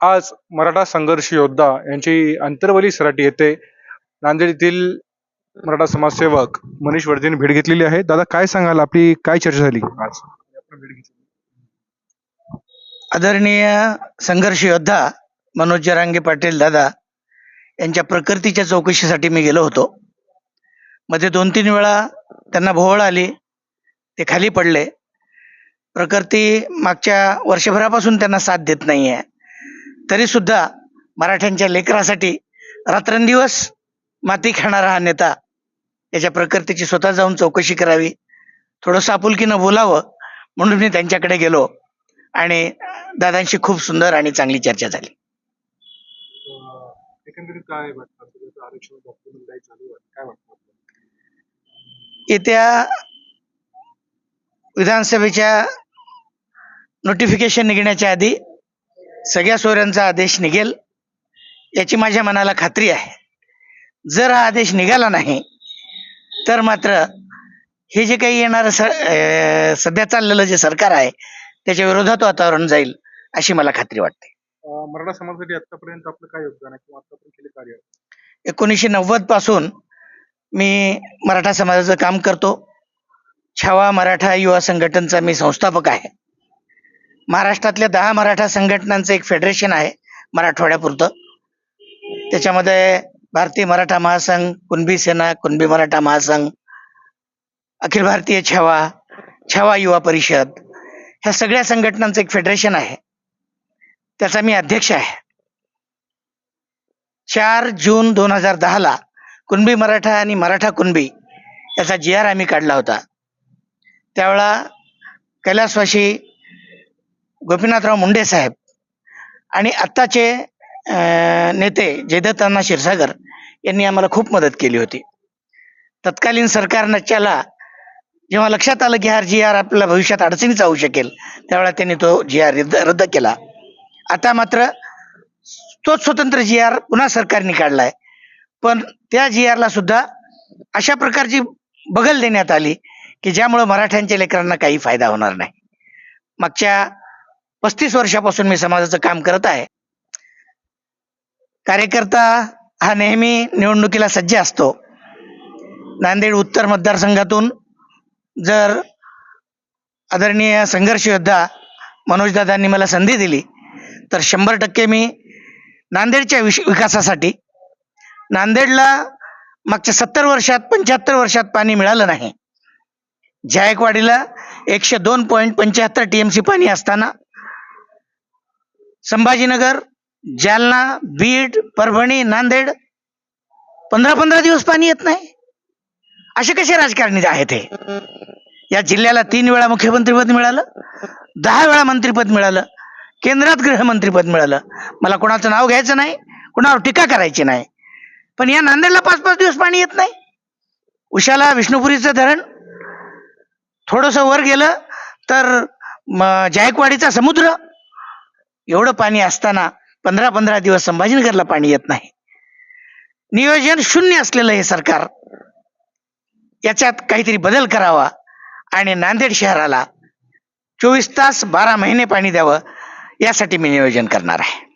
आज मराठा संघर्ष योद्धा यांची अंतर्वली सराटी येथे नांदेड येथील मराठा समाजसेवक मनीष वर्धेने भेट घेतलेली आहे. दादा काय सांगाल? आपली काय चर्चा झाली आज? आदरणीय संघर्ष योद्धा मनोज जरांगे पाटील दादा यांच्या प्रकृतीच्या चौकशीसाठी मी गेलो होतो. मध्ये दोन तीन वेळा त्यांना भोवळ आली ते खाली पडले. प्रकृती मागच्या वर्षभरापासून त्यांना साथ देत नाही आहे तरी सुद्धा मराठ्यांच्या लेकरासाठी रात्रंदिवस माती खाणारा हा नेता याच्या प्रकृतीची स्वतः जाऊन चौकशी करावी थोडंसं आपुलकीनं बोलावं म्हणून मी त्यांच्याकडे गेलो आणि दादांशी खूप सुंदर आणि चांगली चर्चा झाली. आपल्याला? येत्या विधानसभेच्या नोटिफिकेशन निघण्याच्या आधी सगळ्या सोयऱ्यांचा आदेश निघेल याची माझ्या मनाला खात्री आहे. जर हा आदेश निघाला नाही तर मात्र हे जे काही येणारं स सध्या चाललेलं जे सरकार आहे त्याच्या विरोधात वातावरण जाईल अशी मला खात्री वाटते. मराठा समाजासाठी आतापर्यंत आपलं काय योगदान आहे किंवा आतापर्यंत केले कार्य एकोणीसशे नव्वदपासून मी मराठा समाजाचं काम करतो. छावा मराठा युवा संघटनचा मी संस्थापक आहे. महाराष्ट्रातल्या दहा मराठा संघटनांचं एक फेडरेशन आहे मराठवाड्यापुरतं. त्याच्यामध्ये भारतीय मराठा महासंघ कुणबी सेना कुणबी मराठा महासंघ अखिल भारतीय छावा छावा युवा परिषद ह्या सगळ्या संघटनांचं एक फेडरेशन आहे. त्याचा मी अध्यक्ष आहे. चार जून दोन हजार दहाला कुणबी मराठा आणि मराठा कुणबी याचा जी आर आम्ही काढला होता. त्यावेळा कैलासवाशी गोपीनाथराव मुंडे साहेब आणि आत्ताचे नेते जयदत्तांना क्षीरसागर यांनी आम्हाला खूप मदत केली होती. तत्कालीन सरकारच्याला जेव्हा लक्षात आलं की हा जी आर आपल्याला भविष्यात अडचणीचा होऊ शकेल त्यावेळा त्यांनी तो जी आर रद्द रद्द केला. आता मात्र तोच स्वतंत्र जी आर पुन्हा सरकारने काढलाय. पण त्या जी आरला सुद्धा अशा प्रकारची बगल देण्यात आली की ज्यामुळे मराठ्यांच्या लेकरांना काही फायदा होणार नाही. मागच्या पस्तीस वर्षापासून मी समाजाचं काम करत आहे. कार्यकर्ता हा नेहमी निवडणुकीला सज्ज असतो. नांदेड उत्तर मतदारसंघातून जर आदरणीय संघर्ष योद्धा मनोजदादांनी मला संधी दिली तर शंभर टक्के मी नांदेडच्या विश विकासासाठी नांदेडला मागच्या सत्तर वर्षात पंच्याहत्तर वर्षात पाणी मिळालं नाही. जायकवाडीला एकशे दोन पॉईंट पंच्याहत्तर टी एम सी पाणी असताना संभाजीनगर जालना बीड परभणी नांदेड पंधरा पंधरा दिवस पाणी येत नाही. असे कसे राजकारणी आहेत हे? या जिल्ह्याला तीन वेळा मुख्यमंत्रीपद मिळालं दहा वेळा मंत्रीपद मिळालं केंद्रात गृहमंत्रीपद मिळालं. मला कोणाचं नाव घ्यायचं नाही कोणावर टीका करायची नाही. पण या नांदेडला पाच पाच दिवस पाणी येत नाही. उशाला विष्णुपुरीचं धरण थोडंसं वर गेलं तर जायकवाडीचा समुद्र एवढं पाणी असताना पंधरा पंधरा दिवस संभाजीनगरला पाणी येत नाही. नियोजन शून्य असलेलं हे सरकार याच्यात काहीतरी बदल करावा आणि नांदेड शहराला चोवीस तास बारा महिने पाणी द्यावं यासाठी मी नियोजन करणार आहे.